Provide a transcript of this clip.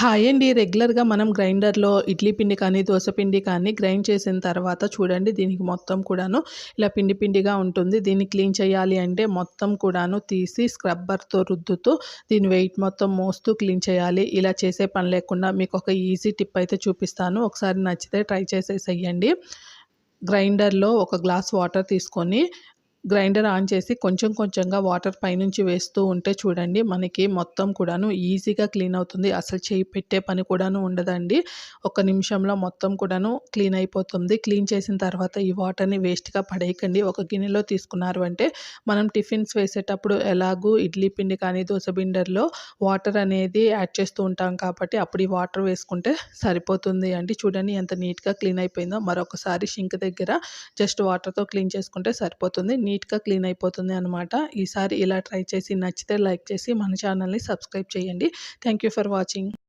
Hi అండి. రెగ్యులర్గా మనం గ్రైండర్లో ఇడ్లీ పిండి కానీ దోశ పిండి కానీ గ్రైండ్ చేసిన తర్వాత చూడండి దీనికి మొత్తం కూడాను ఇలా పిండి పిండిగా ఉంటుంది. దీన్ని క్లీన్ చేయాలి అంటే మొత్తం కూడాను తీసి స్క్రబ్బర్తో రుద్దుతూ దీని వెయిట్ మొత్తం మోస్తూ క్లీన్ చేయాలి. ఇలా చేసే పని లేకుండా మీకు ఒక ఈజీ టిప్ అయితే చూపిస్తాను. ఒకసారి నచ్చితే ట్రై చేసేసేయండి. గ్రైండర్లో ఒక గ్లాస్ వాటర్ తీసుకొని గ్రైండర్ ఆన్ చేసి కొంచెం కొంచెంగా వాటర్ పైనుంచి వేస్తూ ఉంటే చూడండి మనకి మొత్తం కూడాను ఈజీగా క్లీన్ అవుతుంది. అసలు చేయి పెట్టే పని కూడాను ఉండదండి. ఒక నిమిషంలో మొత్తం కూడాను క్లీన్ అయిపోతుంది. క్లీన్ చేసిన తర్వాత ఈ వాటర్ని వేస్ట్గా పడేయకండి. ఒక గిన్నెలో తీసుకున్నారు అంటే మనం టిఫిన్స్ వేసేటప్పుడు ఎలాగూ ఇడ్లీ పిండి కానీ దోశ బిండర్లో వాటర్ అనేది యాడ్ చేస్తూ ఉంటాం కాబట్టి అప్పుడు ఈ వాటర్ వేసుకుంటే సరిపోతుంది అండి. చూడండి ఎంత నీట్గా క్లీన్ అయిపోయిందో. మరొకసారి షింక్ దగ్గర జస్ట్ వాటర్తో క్లీన్ చేసుకుంటే సరిపోతుంది. నీట్గా క్లీన్ అయిపోతుంది అనమాట ఈసారి ఇలా ట్రై చేసి నచ్చితే లైక్ చేసి మన ఛానల్ని సబ్స్క్రైబ్ చేయండి. Thank you for watching.